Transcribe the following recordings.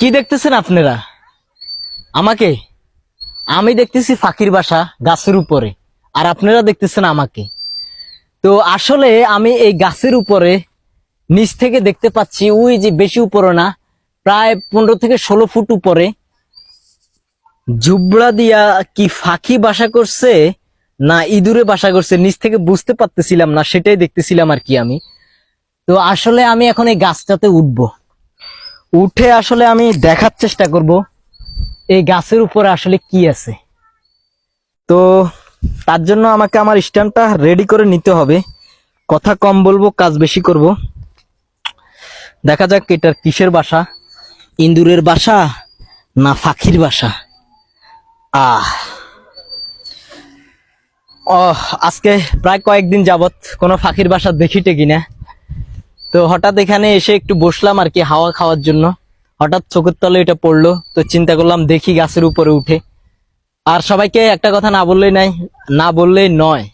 কি দেখতেছেন আপনারা? আমাকে? আমি দেখতেছি ফাঁকির বাসা গাছের উপরে, আর আপনারা দেখতেছেন আমাকে। তো আসলে আমি এই গাছের উপরে নিচ থেকে দেখতে পাচ্ছি, ওই যে বেশি উপরে না, প্রায় পনেরো থেকে ষোলো ফুট উপরে। জুবড়া দিয়া কি ফাঁকি বাসা করছে, না ইঁদুরে বাসা করছে, নিচ থেকে বুঝতে পারতেছিলাম না, সেটাই দেখতেছিলাম আর কি আমি। তো আসলে আমি এখন এই গাছটাতে উঠবো। উঠে আসলে আমি দেখার চেষ্টা করব এই গাছের উপরে আসলে কি আছে। তো তার জন্য আমাকে আমার স্ট্যান্ডটা রেডি করে নিতে হবে। কথা কম বলব, কাজ বেশি করব। দেখা যাক এটার কিসের বাসা ইন্দুরের বাসা না ফাঁকির বাসা। আহ। আজকে প্রায় কয়েকদিন যাবত কোনো ফাঁকির বাসা দেখি টেকি না তো হঠাৎ এখানে এসে একটু বসলাম আর কি হাওয়া খাওয়ার জন্য। হঠাৎ চোখের তলে এটা পড়ল, তো চিন্তা করলাম দেখি গাছের উপরে উঠে। আর সবাইকে একটা কথা না বললেই নাই, না বললেই নয়।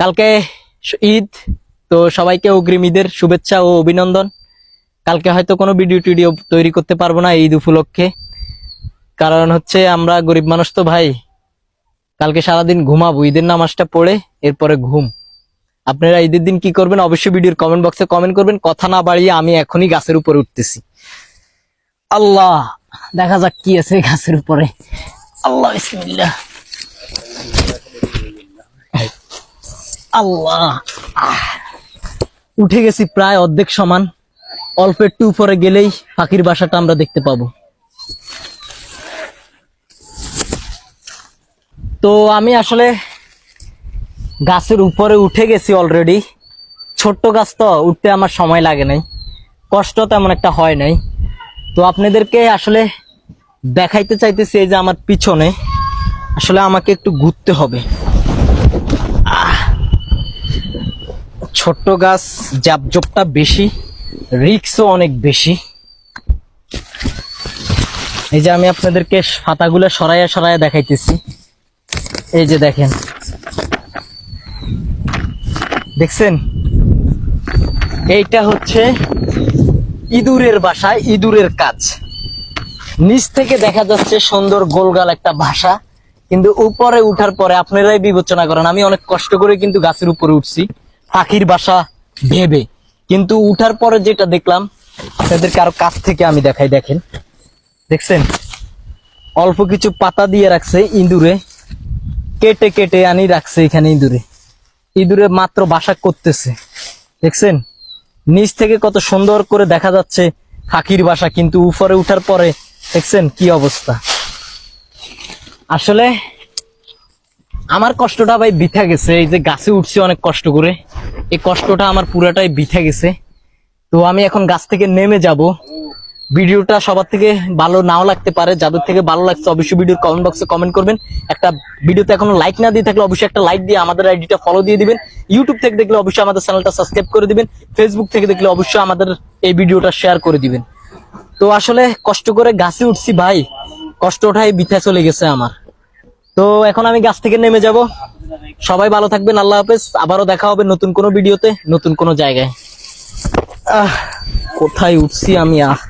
কালকে ঈদ, তো সবাইকে অগ্রিম ঈদের শুভেচ্ছা ও অভিনন্দন। কালকে হয়তো কোনো ভিডিও টিডিও তৈরি করতে পারব না ঈদ উপলক্ষে। কারণ হচ্ছে আমরা গরিব মানুষ তো ভাই, কালকে সারাদিন ঘুমাবো, ঈদের নামাজটা পড়ে, এরপরে ঘুম। আপনারা ঈদের দিন কি করবেন? অবশ্যই ভিডিওর কমেন্ট বক্সে কমেন্ট করবেন। কথা না বাড়িয়ে আমি এখনই গাছের উপরে উঠতেছি। আল্লাহ, দেখা যাক কি আছে গাছের উপরে। আল্লাহ আল্লাহ উঠে গেছি প্রায় অর্ধেক সমান। অল্প একটু উপরে গেলেই পাখির বাসাটা আমরা দেখতে পাবো। তো আমি আসলে গাছের উপরে উঠে গেছি অলরেডি ছোট্ট গাছ তো, উঠতে আমার সময় লাগে নাই। কষ্ট তেমন একটা হয় নাই। তো আপনাদেরকে আসলে দেখাইতে চাইতেছি এই যে আমার পিছনে। আসলে আমাকে একটু ঘুরতে হবে! ছোট্ট গাছ, জাপজপটা বেশি, রিক্সও অনেক বেশি। এই যে আমি আপনাদেরকে পাতাগুলো সরাইয়া সরাইয়া দেখাইতেছি। এই যে দেখেন। দেখছেন? এইটা হচ্ছে ইঁদুরের বাসা, ইঁদুরের কাজ। নিচ থেকে দেখা যাচ্ছে সুন্দর গোলগাল একটা ভাষা কিন্তু উপরে উঠার পরে আপনারাই বিবেচনা করেন, আমি অনেক কষ্ট করে কিন্তু গাছের উপরে উঠছি, পাখির বাসা ভেবে। কিন্তু উঠার পরে যেটা দেখলাম, আপনাদেরকে আরও কাছ থেকে আমি দেখাই, দেখেন। দেখছেন? অল্প কিছু পাতা দিয়ে রাখছে ইঁদুরে, কেটে কেটে আনি রাখছে এখানে ইঁদুরে। ইঁদুরে মাত্র বাসা করতেছে। দেখছেন? নিচ থেকে কত সুন্দর করে দেখা যাচ্ছে ফাঁকির বাসা, কিন্তু উপরে উঠার পরে দেখছেন কি অবস্থা? আসলে আমার কষ্টটা ভাই বিথা গেছে, এই যে গাছে উঠছি অনেক কষ্ট করে। এই কষ্টটা আমার পুরাটাই বিথা গেছে। তো আমি এখন গাছ থেকে নেমে যাব। ভিডিওটা সবার থেকে ভালো নাও লাগতে পারে। যাদের থেকে ভালো লাগছে অবশ্যই ভিডিওর কমেন্ট বক্সে কমেন্ট করবেন। একটা ভিডিওতে এখনও লাইক না দিয়ে থাকলে অবশ্যই একটা লাইক দিয়ে আমাদের আইডিটা ফলো দিয়ে দিবেন। ইউটিউব থেকে দেখলে অবশ্যই আমাদের চ্যানেলটা সাবস্ক্রাইব করে দিবেন। ফেসবুক থেকে দেখলে অবশ্যই আমাদের এই ভিডিওটা শেয়ার করে দিবেন। তো আসলে কষ্ট করে গাছে উঠছি ভাই। কষ্ট ওঠাই বিথা চলে গেছে আমার। তো এখন আমি গাছ থেকে নেমে যাব। সবাই ভালো থাকবেন, আল্লাহ হাফেজ। আবারও দেখা হবে নতুন কোনো ভিডিওতে, নতুন কোনো জায়গায়। আহ, কোথায় উঠছি আমি? আহ